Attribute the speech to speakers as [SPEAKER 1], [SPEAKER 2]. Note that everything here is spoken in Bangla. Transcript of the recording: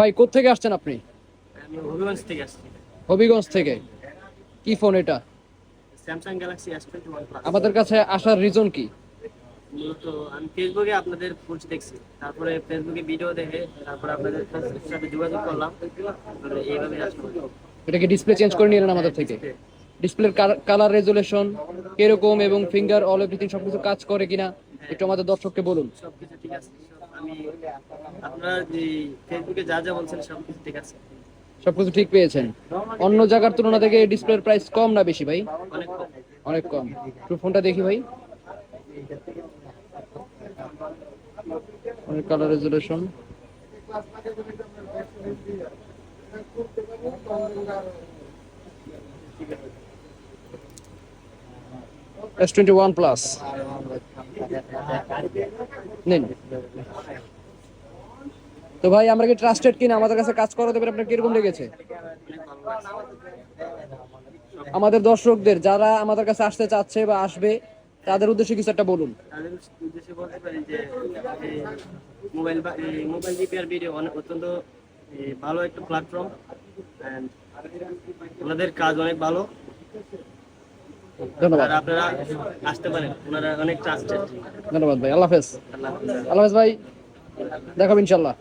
[SPEAKER 1] ভাই কোত্থেকে আসছেন আপনি?
[SPEAKER 2] আমি হবিগঞ্জ থেকে আসছি।
[SPEAKER 1] হবিগঞ্জ থেকে। কি ফোন এটা?
[SPEAKER 2] Samsung Galaxy S twenty one plus
[SPEAKER 1] আমাদের কাছে আসার রিজন কি?
[SPEAKER 2] মূলত আমি ফেসবুকে আপনাদের পোস্ট দেখছি। তারপরে ফেসবুকে ভিডিও দেখে তারপরে আপনাদের সাথে যোগাযোগ করলাম। তারপরে এইভাবে আসলাম
[SPEAKER 1] এটা কি ডিসপ্লে চেঞ্জ করে নিলেন আমাদের থেকে? ডিসপ্লের কালার রেজুলেশন কীরকম এবং ফিঙ্গার অল এভরিথিং সবকিছু কাজ করে কিনা একটু আমাদের দর্শককে বলুন।
[SPEAKER 2] সবকিছু ঠিক আছে। আমি আপনারা যে ফেসবুকে যা যা বলছেন সবকিছু ঠিক আছে।
[SPEAKER 1] সবকিছু ঠিক পেয়েছেন। অন্য জায়গার তুলনা থেকে ডিসপ্লের প্রাইস কম না বেশি ভাই?
[SPEAKER 2] অনেক কম।
[SPEAKER 1] একটু ফোনটা দেখি ভাই। অনেক colour resolution S twenty one plus নিন। তো ভাই আমরা কি ট্রাস্টেড কিনা? আমাদের কাছে কাজ করাতে পারে আপনার কীরকম লেগেছে? আমাদের দর্শকদের যারা আমাদের কাছে আসতে চাচ্ছে বা আসবে তাদের উদ্দেশ্যে কিছু একটা বলুন।
[SPEAKER 2] উদ্দেশ্যে বলতে পারি যে মোবাইল মোবাইল রিপেয়ার ভিডিও অত্যন্ত ভালো একটা প্ল্যাটফর্ম ওনাদের কাজ অনেক ভালো।
[SPEAKER 1] ধন্যবাদ।
[SPEAKER 2] আপনারা আসতে পারেন ওনারা অনেক ট্রাস্টেড
[SPEAKER 1] ধন্যবাদ ভাই
[SPEAKER 2] আল্লাহ হাফেজ।
[SPEAKER 1] আল্লাহ হাফেজ। ভাই দেখাব ইনশাল্লাহ